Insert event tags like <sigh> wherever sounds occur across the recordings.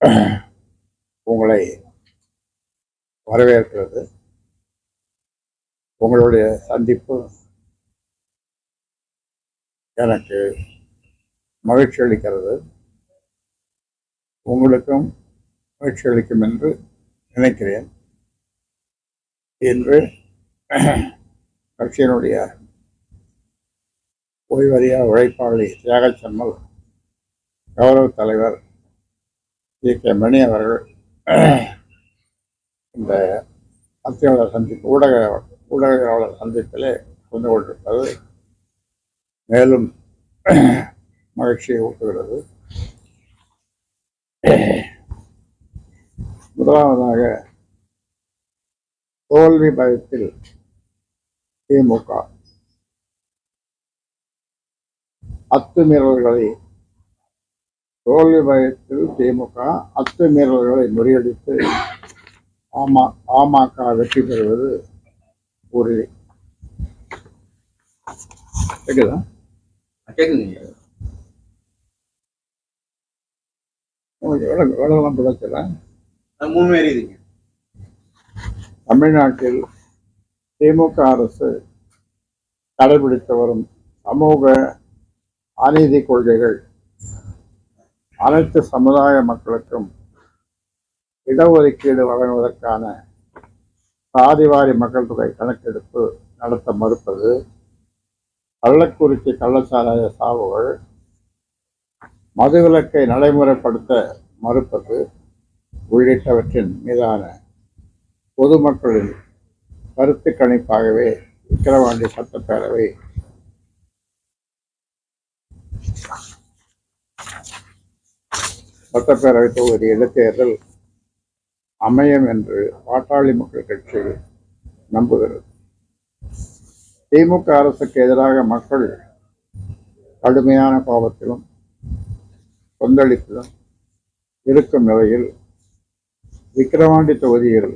<clears throat> உங்களை வரவேற்கிறது. உங்களுடைய சந்திப்பு எனக்கு மகிழ்ச்சி அளிக்கிறது. உங்களுக்கும் மகிழ்ச்சி அளிக்கும் என்று நினைக்கிறேன். இன்று <clears throat> கட்சியினுடைய ஓய்வறியா உழைப்பாளி தியாகச்சம்மல் கௌரவ தலைவர் ஜி கே மணி அவர்கள் <clears throat> இந்த பத்திரிகையாளர் சந்திப்பு ஊடக ஊடகவியலாளர் சந்திப்பிலே கலந்து கொண்டிருப்பது மேலும் <clears throat> மகிழ்ச்சியை ஊட்டுகிறது. <clears throat> முதலாவதாக தோல்வி பயத்தில் திமுக அத்துமீறல்களை தோல்வி பயத்தில் திமுக அத்துமீறல்களை முறியடித்து அமா பாமக வெற்றி பெறுவது உறுதி கேக்குதா? கேக்குதுங்க. உங்களுக்கு விளக்கு விளக்கெல்லாம் பிடிச்சல அது மூணு பேர் தமிழ்நாட்டில் திமுக அரசு கடைபிடித்து வரும் சமூக அநீதி கொள்கைகள் அனைத்து சமுதாய மக்களுக்கும் இடஒதுக்கீடு வழங்குவதற்கான சாதிவாரி மக்கள் தொகை கணக்கெடுப்பு நடத்த மறுப்பது கள்ளக்குறிச்சி கள்ளச்சாராய சாவுகள் மதுவிலக்கை நடைமுறைப்படுத்த மறுப்பது உள்ளிட்டவற்றின் மீதான பொதுமக்களின் கருத்து கணிப்பாகவே விக்கிரவாண்டி சட்டப்பேரவை சட்டப்பேரவை தொகுதி இடைத்தேர்தல் அமையும் என்று பாட்டாளி மக்கள் கட்சி நம்புகிறது. திமுக அரசுக்கு எதிராக மக்கள் கடுமையான கோபத்திலும் கொந்தளிப்பிலும் இருக்கும் நிலையில் விக்கிரவாண்டி தொகுதியில்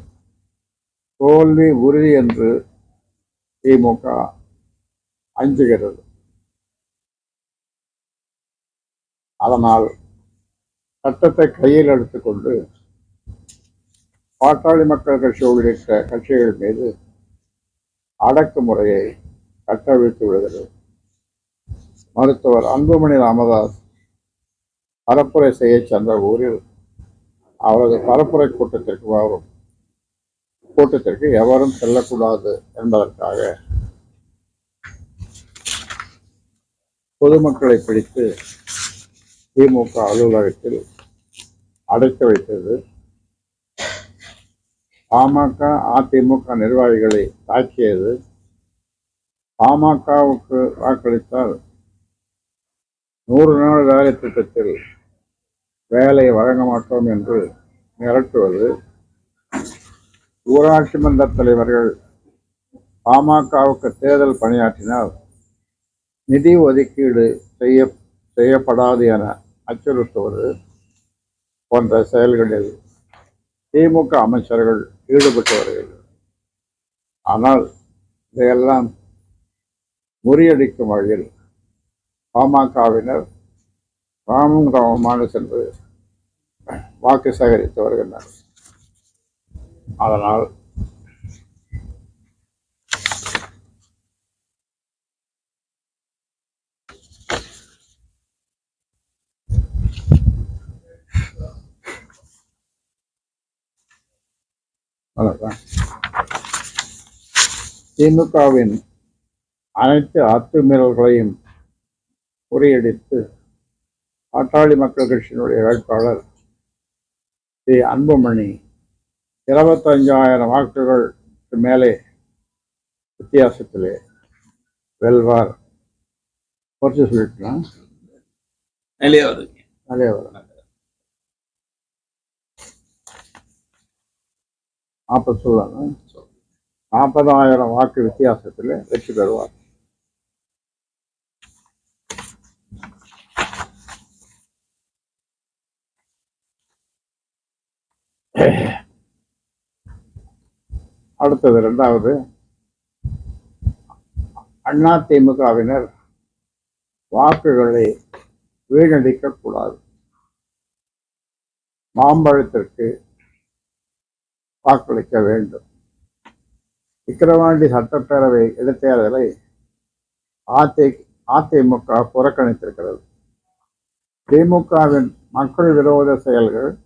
தோல்வி உறுதி என்று திமுக அஞ்சுகிறது. அதனால் சட்டத்தை கையில் எடுத்துக்கொண்டு பாட்டாளி மக்கள் கட்சி உள்ளிட்ட கட்சிகள் மீது அடக்குமுறையை கட்டவிழ்த்து விடுகிறது. மருத்துவர் அன்புமணி ராமதாஸ் பரப்புரை செய்ய சென்ற ஊரில் அவரது பரப்புரை கூட்டத்திற்கு வரும் கூட்டத்திற்கு எவரும் செல்லக்கூடாது என்பதற்காக பொதுமக்களை பிடித்து திமுக அலுவலகத்தில் அடைத்து வைத்தது. பாமக அதிமுக நிர்வாகிகளை தாக்கியது. பாமகவுக்கு வாக்களித்தால் நூறு நாள் வேலை திட்டத்தில் வேலை வழங்க மாட்டோம் என்று மிரட்டுவது. ஊராட்சி மன்ற தலைவர்கள் பாமகவுக்கு தேர்தல் பணியாற்றினால் நிதி ஒதுக்கீடு செய்ய செய்யப்படாது என அச்சுறுத்துவது போன்ற செயல்களில் திமுக அமைச்சர்கள் ஈடுபட்டு வருகிறது ஆனால் இதையெல்லாம் முறியடிக்கும் வகையில் பாமகவினர் ராமும் ராமமாக சென்று வாக்கு சேகரித்து வருகின்றனர். அதனால் அவ்வளவுதான். திமுகவின் அனைத்து அத்துமீறல்களையும் முறியடித்து பாட்டாளி மக்கள் கட்சியினுடைய வேட்பாளர் ஸ்ரீ அன்புமணி இருபத்தஞ்சாயிரம் வாக்குகளுக்கு மேலே வித்தியாசத்திலே வெல்வார். குறைச்சி சொல்லிட்டுனா? நிலையா வருதுங்க நிறைய வரும் நாற்பது சொல்லணும் நாற்பதாயிரம் வாக்கு வித்தியாசத்தில் வெற்றி பெறுவார். அடுத்தது ரெண்டாவது அண்ணா திமுகவினர் வாக்குகளை வீணடிக்க கூடாது மாம்பழத்திற்கு வாக்களிக்க வேண்டும். விக்கிரவாண்டி சட்டப்பேரவை இடைத்தேர்தலை அதி அதிமுக புறக்கணித்திருக்கிறது. திமுகவின் மக்கள் விரோத செயல்கள்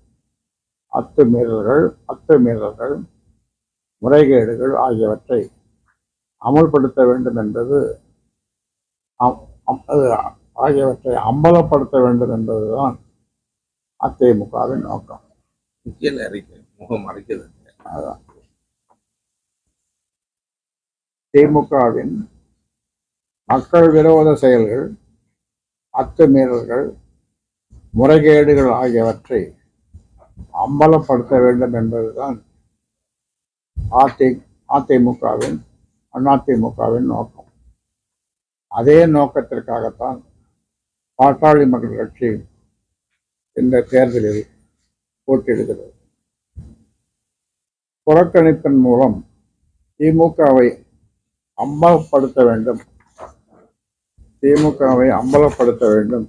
அத்துமீறல்கள் அத்துமீறல்கள் முறைகேடுகள் ஆகியவற்றை அமல்படுத்த வேண்டும் என்பது அம்- அது ஆகியவற்றை அம்பலப்படுத்த வேண்டும் என்பதுதான் அதிமுகவின் நோக்கம். முக்கிய அறிக்கை முகம் அறிக்கிறது அதுதான் திமுகவின் மக்கள் விரோத செயல்கள் அத்துமீறல்கள் முறைகேடுகள் ஆகியவற்றை அம்பலப்படுத்த வேண்டும் என்பதுதான் அதி அதிமுகவின் அதிமுகவின் நோக்கம். அதே நோக்கத்திற்காகத்தான் பாட்டாளி மக்கள் கட்சி இந்த தேர்தலில் போட்டியிடுகிறது. புறக்கணிப்பின் மூலம் திமுகவை அம்பலப்படுத்த வேண்டும். திமுகவை அம்பலப்படுத்த வேண்டும்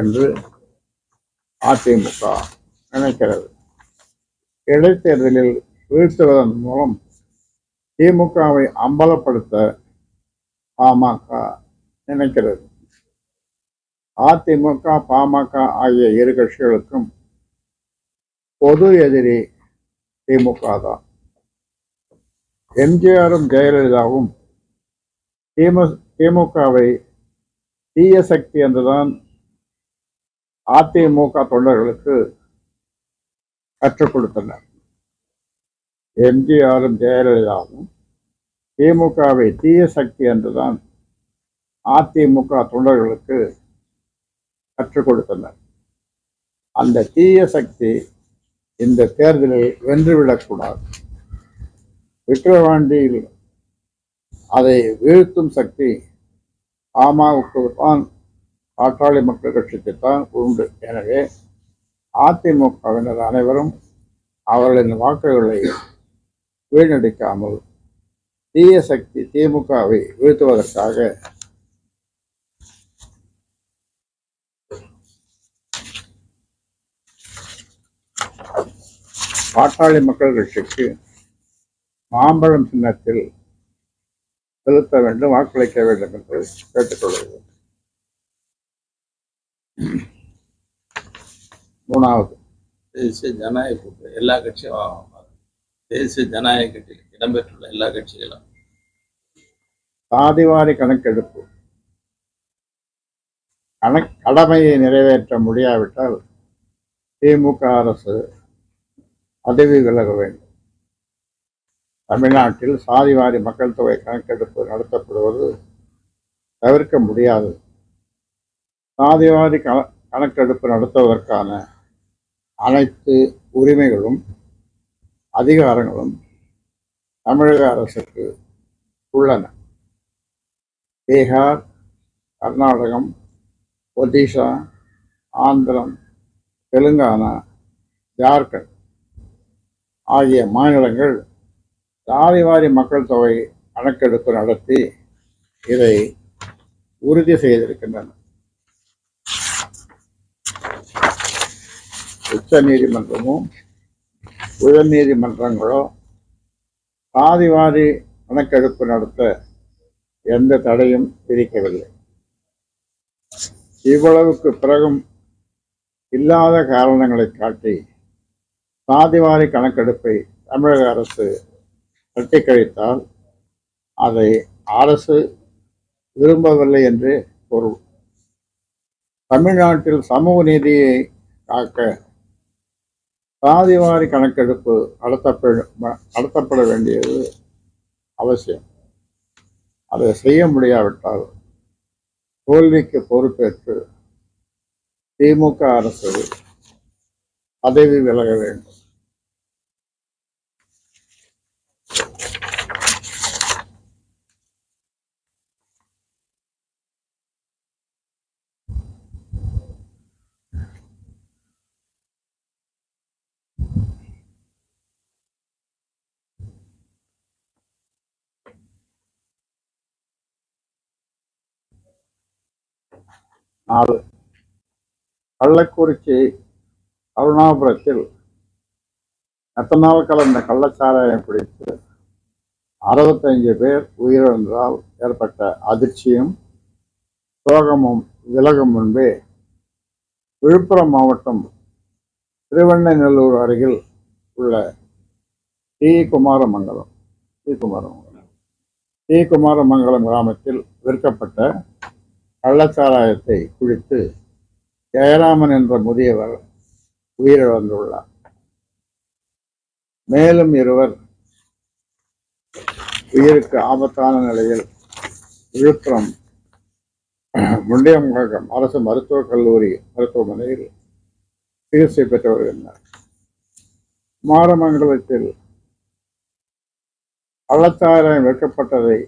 என்று அதிமுக நினைக்கிறது. இடைத்தேர்தலில் வீழ்த்துவதன் மூலம் திமுகவை அம்பலப்படுத்த பாமக நினைக்கிறது. அதிமுக பாமக ஆகிய இரு கட்சிகளுக்கும் பொது எதிரி திமுக தான் எம்ஜிஆரும் ஜெயலலிதாவும் திமு திமுகவை தீய சக்தி என்றுதான் அதிமுக தொண்டர்களுக்கு கற்றுக் கொடுத்தனர். எம்ஜிஆரும் ஜெயலலிதாவும் திமுகவை தீய சக்தி என்றுதான் அதிமுக தொண்டர்களுக்கு கற்றுக் கொடுத்தனர். அந்த தீய சக்தி இந்த தேர்தலில் வென்றுவிடக்கூடாது. விக்கிரவாண்டியில் அதை வீழ்த்தும் சக்தி அமமுக தான் பாட்டாளி மக்கள் கட்சிக்கு தான் உண்டு. எனவே அதிமுகவினர் அனைவரும் அவர்களின் வாக்குகளை வீணடிக்காமல் தீய சக்தி திமுகவை வீழ்த்துவதற்காக பாட்டாளி மக்கள் கட்சிக்கு மாம்பழம் சின்னத்தில் செலுத்த வேண்டும் வாக்களிக்க வேண்டும் என்று கேட்டுக்கொள்கிறேன். மூணாவது. தேசிய ஜனநாயக கூட்டணி எல்லா கட்சியும் தேசிய ஜனநாயக கட்சியில் இடம்பெற்றுள்ள எல்லா கட்சிகளும். சாதிவாரி கணக்கெடுப்பு. கணக் கடமையை நிறைவேற்ற முடியாவிட்டால் திமுக அரசு பதவி விலக வேண்டும். தமிழ்நாட்டில் சாதிவாரி மக்கள் தொகை கணக்கெடுப்பு நடத்தப்படுவது தவிர்க்க முடியாது. சாதிவாரி கண கணக்கெடுப்பு நடத்துவதற்கான அனைத்து உரிமைகளும் அதிகாரங்களும் தமிழக அரசுக்கு உள்ளன. பீகார் கர்நாடகம் ஒடிஷா ஆந்திரம் தெலுங்கானா ஜார்க்கண்ட் ஆகிய மாநிலங்கள் சாதிவாரி மக்கள் தொகை கணக்கெடுப்பு நடத்தி இதை உறுதி செய்திருக்கின்றன. உச்ச நீதிமன்றமோ உயர் நீதிமன்றங்களோ சாதிவாரி கணக்கெடுப்பு நடத்த எந்த தடையும் விதிக்கவில்லை. இவ்வளவுக்கு பிறகும் இல்லாத காரணங்களை காட்டி சாதிவாரி கணக்கெடுப்பை தமிழக அரசு தட்டி கழித்தால் அதை அரசு விரும்பவில்லை என்று பொருள். தமிழ்நாட்டில் சமூக நீதியை காக்க சாதிவாரி கணக்கெடுப்பு நடத்தப்பட நடத்தப்பட வேண்டியது அவசியம். அதை செய்ய முடியாவிட்டால் தோல்விக்கு பொறுப்பேற்று திமுக அரசு பதவி விலக வேண்டும். நாலு. கள்ளக்குறிச்சி கருணாபுரத்தில் எத்தனால் கலந்த கள்ளச்சாராயம் பிடித்து அறுபத்தஞ்சு பேர் உயிரிழந்ததால் ஏற்பட்ட அதிர்ச்சியும் சோகமும் விலகும் முன்பே விழுப்புரம் மாவட்டம் திருவண்ணநல்லூர் அருகில் உள்ள T. Kumaramangalam T. Kumaramangalam. T. Kumaramangalam கிராமத்தில் விற்கப்பட்ட கள்ளச்சாராயத்தை குடித்து ஜெயராமன் என்ற முதியவர் உயிரிழந்துள்ளார் மேலும் இருவர் உயிருக்கு ஆபத்தான நிலையில் விழுப்புரம் முண்டியம்பாக்கம் அரசு மருத்துவக் கல்லூரி மருத்துவமனையில் சிகிச்சை பெற்று வருகின்றனர் மாரமங்கலத்தில் பள்ளத்தாயிரம் வைக்கப்பட்டதை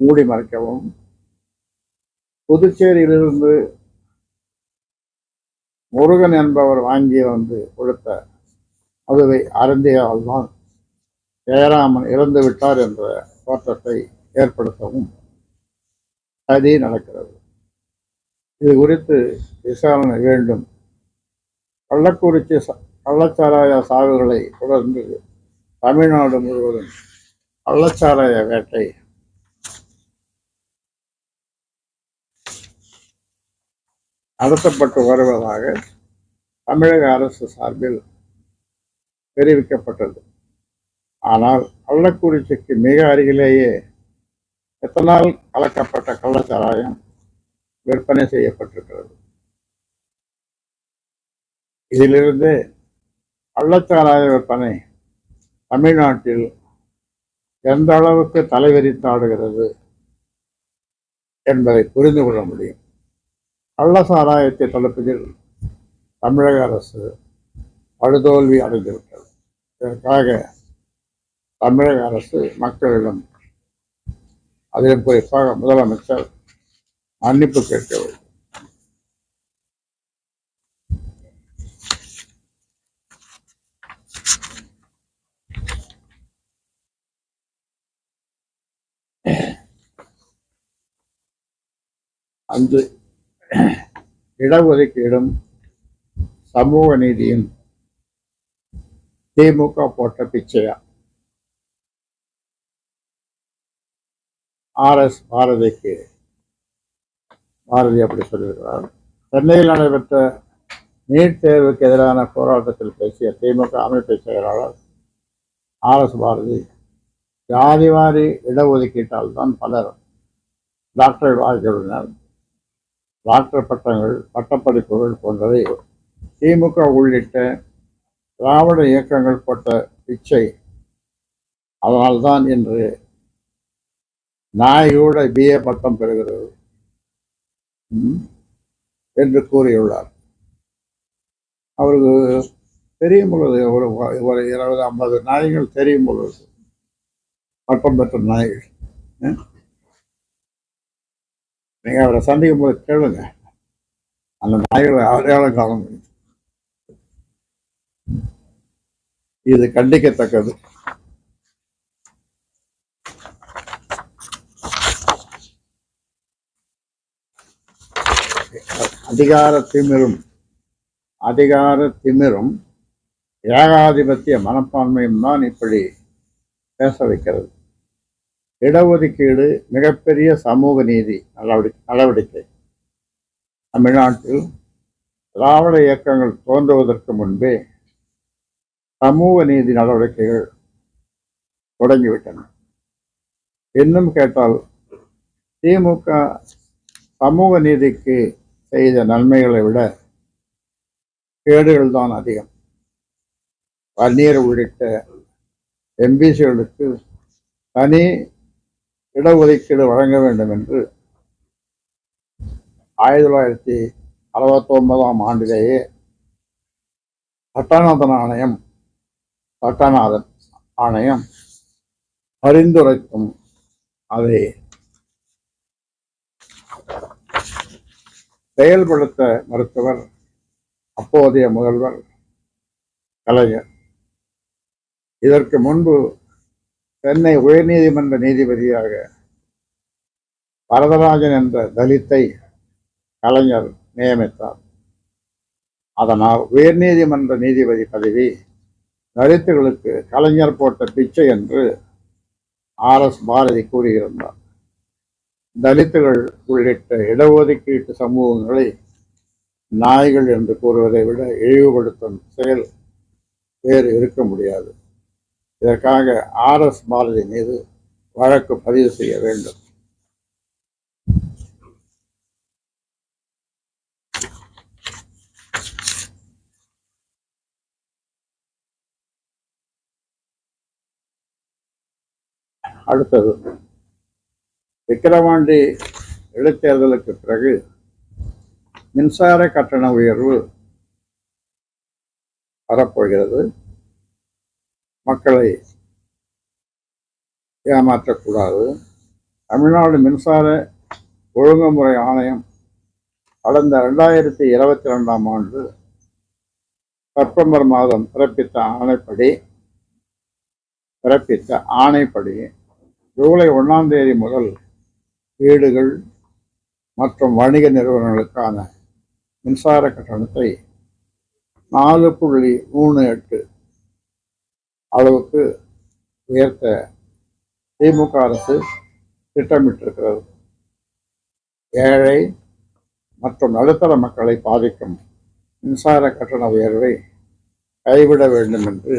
மூடி மறைக்கவும் புதுச்சேரியிலிருந்து முருகன் என்பவர் வாங்கி வந்து கொடுத்த அதுவை அருந்தியால் தான் ஜெயராமன் இறந்து விட்டார் என்ற தோற்றத்தை ஏற்படுத்தவும் சதி நடக்கிறது. இது குறித்து விசாரணை வேண்டும். கள்ளக்குறிச்சி ச- கள்ளச்சாராய சாவுகளை தொடர்ந்து தமிழ்நாடு முழுவதும் கள்ளச்சாராய வேட்டை நடத்தப்பட்டு வருவதாக தமிழக அரசு சார்பில் தெரிவிக்கப்பட்டது. ஆனால் கள்ளக்குறிச்சிக்கு மிக அருகிலேயே எத்தனால் கலக்கப்பட்ட கள்ளச்சாராயம் விற்பனை செய்யப்பட்டிருக்கிறது. இதிலிருந்து கள்ளச்சாராய விற்பனை தமிழ்நாட்டில் எந்த அளவுக்கு தலைவிரித்தாடுகிறது என்பதை புரிந்து கொள்ள முடியும். கள்ள சாராயத்தை தடுப்பதில் தமிழக அரசு படுதோல்வி அடைந்துவிட்டது. இதற்காக தமிழக அரசு மக்களிடம் அதிலும் குறிப்பாக முதலமைச்சர் மன்னிப்பு கேட்க வேண்டும். அன்று இடஒதுக்கீடும் சமூக நீதியும் திமுக போட்ட பிச்சையா? ஆர் எஸ் பாரதிக்கு பாரதி அப்படி சொல்லியிருக்கிறார். சென்னையில் நடைபெற்ற நீட் தேர்வுக்கு எதிரான போராட்டத்தில் பேசிய திமுக அமைப்பு செயலாளர் ஆர் எஸ் பாரதி ஜாதிவாரி இடஒதுக்கீட்டால் தான் பலர் டாக்டர் வாழ்க்கையுள்ளனர் டாக்டர் பட்டங்கள் பட்டப்படிப்புகள் போன்றவை திமுக உள்ளிட்ட திராவிட இயக்கங்கள் போட்ட பிச்சை. அதனால்தான் இன்று நாய் பிஏ பட்டம் பெறுகிறது. என்று கூறியுள்ளார். அவருக்கு தெரியும் பொழுது ஒரு ஒரு இருபது ஐம்பது நாய்கள் தெரியும் பொழுது பட்டம் பெற்ற நாய்கள் நீங்கள் நீங்க அவரை சந்திக்கும் போது கேளுங்க. அந்த நாய்களை அடையாளம் காலம் இது கண்டிக்கத்தக்கது. அதிகார திமிரும் அதிகார திமிரும் ஏகாதிபத்திய மனப்பான்மையும் தான் இப்படி பேச வைக்கிறது. இடஒதுக்கீடு மிகப்பெரிய சமூக நீதி நடவடிக்கை நடவடிக்கை. தமிழ்நாட்டில் திராவிட இயக்கங்கள் தோன்றுவதற்கு முன்பே சமூக நீதி நடவடிக்கைகள் தொடங்கிவிட்டன. இன்னும் கேட்டால் திமுக சமூக நீதிக்கு செய்த நன்மைகளை விட கேடுகள் தான் அதிகம். வன்னியர் உள்ளிட்ட எம்பிசிகளுக்கு தனி இடஒதுக்கீடு வழங்க வேண்டும் என்று ஆயிரத்தி தொள்ளாயிரத்தி அறுபத்தி ஒன்பதாம் ஆண்டிலேயே சட்டநாதன் ஆணையம் சட்டநாதன் ஆணையம் பரிந்துரைக்கும் அதை செயல்படுத்த மறுத்தவர் அப்போதைய முதல்வர் கலைஞர். இதற்கு முன்பு சென்னை உயர்நீதிமன்ற நீதிபதியாக வரதராஜன் என்ற தலித்தை கலைஞர் நியமித்தார். அதனால் உயர்நீதிமன்ற நீதிபதி பதவி தலித்துகளுக்கு கலைஞர் போட்ட பிச்சை என்று ஆர் எஸ் பாரதி கூறியிருந்தார். தலித்துகள் உள்ளிட்ட இடஒதுக்கீட்டு சமூகங்களை நாய்கள் என்று கூறுவதை விட இழிவுபடுத்தும் செயல் வேறு இருக்க முடியாது. இதற்காக ஆர் எஸ் பாரதி மீது வழக்கு பதிவு செய்ய வேண்டும். அடுத்தது விக்கிரவாண்டி இடைத்தேர்தலுக்கு பிறகு மின்சார கட்டண உயர்வு வரப்போகிறது. மக்களை ஏமாற்றக்கூடாது. தமிழ்நாடு மின்சார ஒழுங்குமுறை ஆணையம் கடந்த ரெண்டாயிரத்தி இருபத்தி ரெண்டாம் ஆண்டு செப்டம்பர் மாதம் பிறப்பித்த ஆணைப்படி பிறப்பித்த ஆணைப்படி ஜூலை ஒன்றாம் தேதி முதல் வீடுகள் மற்றும் வணிக நிறுவனங்களுக்கான மின்சார கட்டணத்தை நாலு புள்ளி மூணு எட்டு அளவுக்கு உயர்த்த திமுக அரசு திட்டமிட்டிருக்கிறது. ஏழை மற்றும் நடுத்தர மக்களை பாதிக்கும் மின்சார கட்டண உயர்வை கைவிட வேண்டும் என்று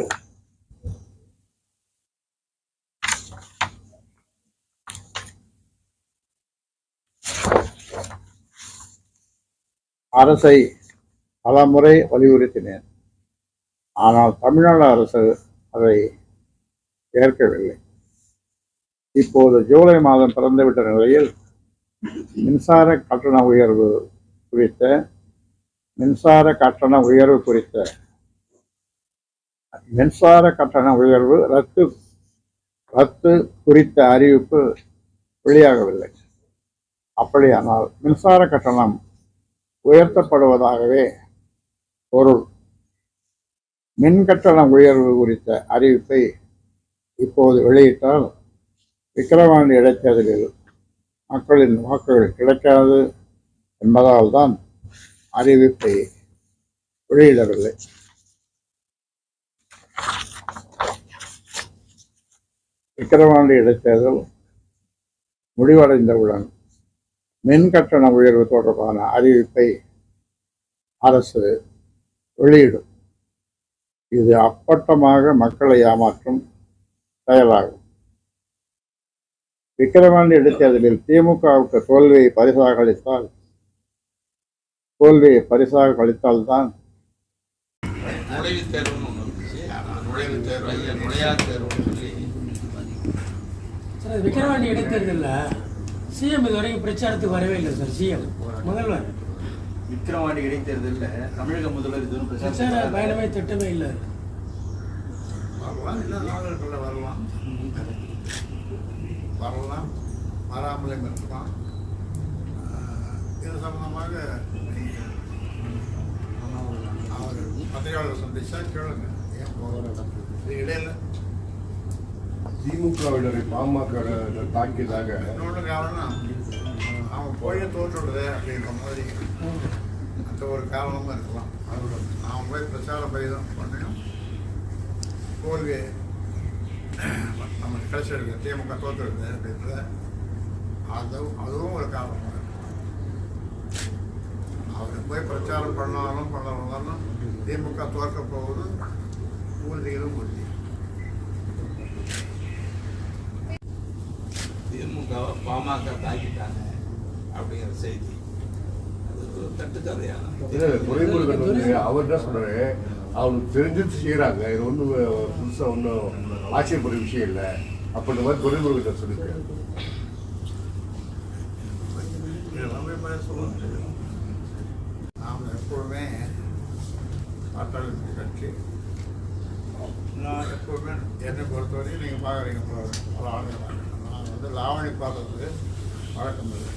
அரசை பலமுறை வலியுறுத்தினேன். ஆனால் தமிழ்நாடு அரசு அதை ஏற்கவில்லை. இப்போது ஜூலை மாதம் பிறந்துவிட்ட நிலையில் மின்சார கட்டண உயர்வு குறித்த மின்சார கட்டண உயர்வு குறித்த மின்சார கட்டண உயர்வு ரத்து ரத்து குறித்த அறிவிப்பு வெளியாகவில்லை. அப்படியானால் மின்சார கட்டணம் உயர்த்தப்படுவதாகவே பொருள். மின் கட்டண உயர்வு குறித்த அறிவிப்பை இப்போது வெளியிட்டால் விக்கிரவாண்டி இடைத்தேர்தலில் மக்களின் வாக்குகள் கிடைக்காது என்பதால் தான் அறிவிப்பை வெளியிடவில்லை. விக்கிரவாண்டி இடைத்தேர்தல் முடிவடைந்தவுடன் மின் கட்டண உயர்வு தொடர்பான அறிவிப்பை அரசு வெளியிடும். இது அப்பட்டமாக மக்களை ஏமாற்றும் செயலாகும். விக்கிரவாண்டி இடைத்தேர்தலில் திமுகவுக்கு தோல்வியை பரிசாக அளித்தால் தோல்வியை பரிசாக அளித்தால்தான் நுழைவுத் தேர்வுன்னு ஒன்று இருந்துச்சு ஆனால் நுழைவுத் தேர்வு. இல்லை நுழையாத் தேர்வுன்னு சொல்லி. சார் அது விக்கிரவாண்டி இடைத்தேர்தலில் சிஎம் இது வரைக்கும் பிரச்சாரத்துக்கு வரவே இல்லை சார் சிஎம். முதல்வர். விக்கிரவாண்டி இடைத்தேர்தலில் தமிழக முதல்வர் இதுவரை பிரச்சார பிரச்சாரம் பயணமே திட்டமே இல்லை. வரலாம் இன்னும் நாடுகளில் வரலாம். வரலாம் வராமலும் இருக்கலாம். இது சம்பந்தமாக நீங்கள் அவர் பத்திரிகையாளர் சந்திச்சா கேளுங்க. ஏன் போகிறோம் இது இடையில. திமுகவினரை பாமக தாக்கியதாக இன்னொன்று காரணம் அவன் போய் தோற்றுடுது அப்படின்ற மாதிரி அந்த ஒரு காரணமும் இருக்கலாம். அது அவன் போய் பிரச்சாரம் போய் தான் பண்ணியும் தோல்வி நம்ம கடைசி எடுக்க திமுக தோற்றுடுது அப்படின்றத அதுவும் அதுவும் ஒரு காரணமாக இருக்கலாம் அவர் போய் பிரச்சாரம் பண்ணாலும் பண்ணலாம் திமுக தோற்க போகுது உறுதிகளும் உறுதி. திமுகவை பாமக தாக்கிட்டாங்க அப்படிங்கிற செய்தி. அது ஒரு தட்டுக்கதையான அவர் என்ன சொல்றாரு? அவனுக்கு தெரிஞ்சது செய்யறாங்க இது ஒன்றும் புதுசா ஒன்றும் ஆச்சரியப்படுற விஷயம் இல்லை. அப்படின்ற மாதிரி துறைமுருகன் சொல்லியிருக்காரு. நாம் எப்பொழுதுமே பாட்டாளி கட்சி. நான் எப்பொழுதுமே என்னை பொறுத்தவரையும் நீங்கள் பார்க்குறீங்க பல நான் வந்து லாவணி பார்க்கறது வழக்கம் இல்லை.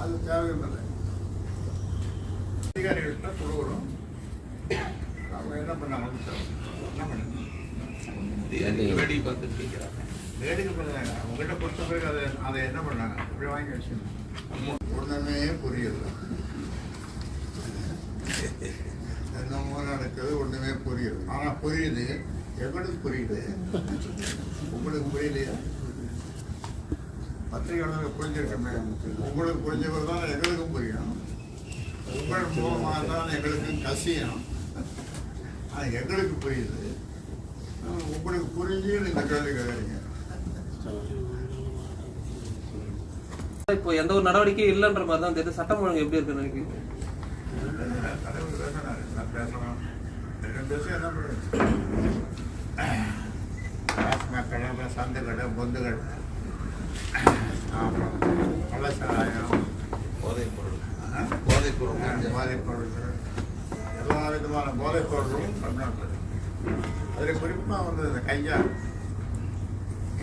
அது தேவையும் இல்லை அதிகாரிகள்கிட்ட கொடுக்குறோம் அவங்க என்ன பண்ணாங்க? என்ன பண்ணாங்க? வேடி பார்த்து கேட்குறாங்க வேடிக்கை பண்ணாங்க உங்ககிட்ட கொடுத்த பிறகு அதை அதை என்ன பண்ணாங்க? இப்படி வாங்கி வச்சுக்கணும்? ஒன்றுமே புரியல. என்னமோ நடக்குது ஒண்ணுமே புரியுது ஆனா புரியுது. எங்களுக்கு புரியுது? உங்களுக்கு புரியலையா? பத்திரிகையாளர்கள் புரிஞ்சிருக்கமே. உங்களுக்கு புரிஞ்சவர் தான் எங்களுக்கும் புரியும். உங்கள் மூலமாக தான் எங்களுக்கு கசியும். ஆனா எங்களுக்கு புரியுது. உங்களுக்கு புரிஞ்சு இந்த கேள்வி கேட்குறீங்க இப்போ எந்த ஒரு நடவடிக்கையும் இல்லைன்ற மாதிரி தான் தெரியுது. சட்டம் ஒழுங்கு எப்படி இருக்குன்னு நினைக்கிறீங்க பேசலாம் பேசி என்ன பண்ணுறது? டாஸ்மாக் கடை சந்தை கடை பொந்து கடை அப்புறம் கள்ளச்சாராயம் போதைப் பொருள்? போதைப் பொருள் போதைப் பொருட்கள் எல்லா விதமான போதைப் பொருட்களும் தமிழ்நாட்டில் அதில் குறிப்பாக வந்து இந்த கையா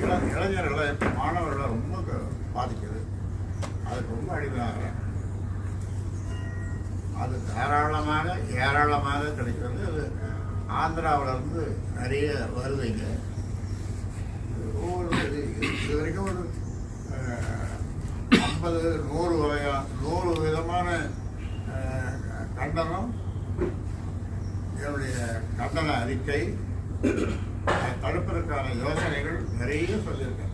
இள இளைஞர்களை மாணவர்களை ரொம்ப பாதிக்குது. அதுக்கு ரொம்ப அடிமையாகிறாங்க. அது தாராளமாக ஏராளமாக கிடைக்கிறது. அது ஆந்திராவிலேருந்து நிறைய வருதுங்க ஒவ்வொரு இது இது வரைக்கும் ஒரு ஐம்பது நூறு வகையா நூறு விதமான கண்டனம். என்னுடைய கண்டன அறிக்கை தடுப்பதற்கான யோசனைகள் நிறைய சொல்லியிருக்கேன்.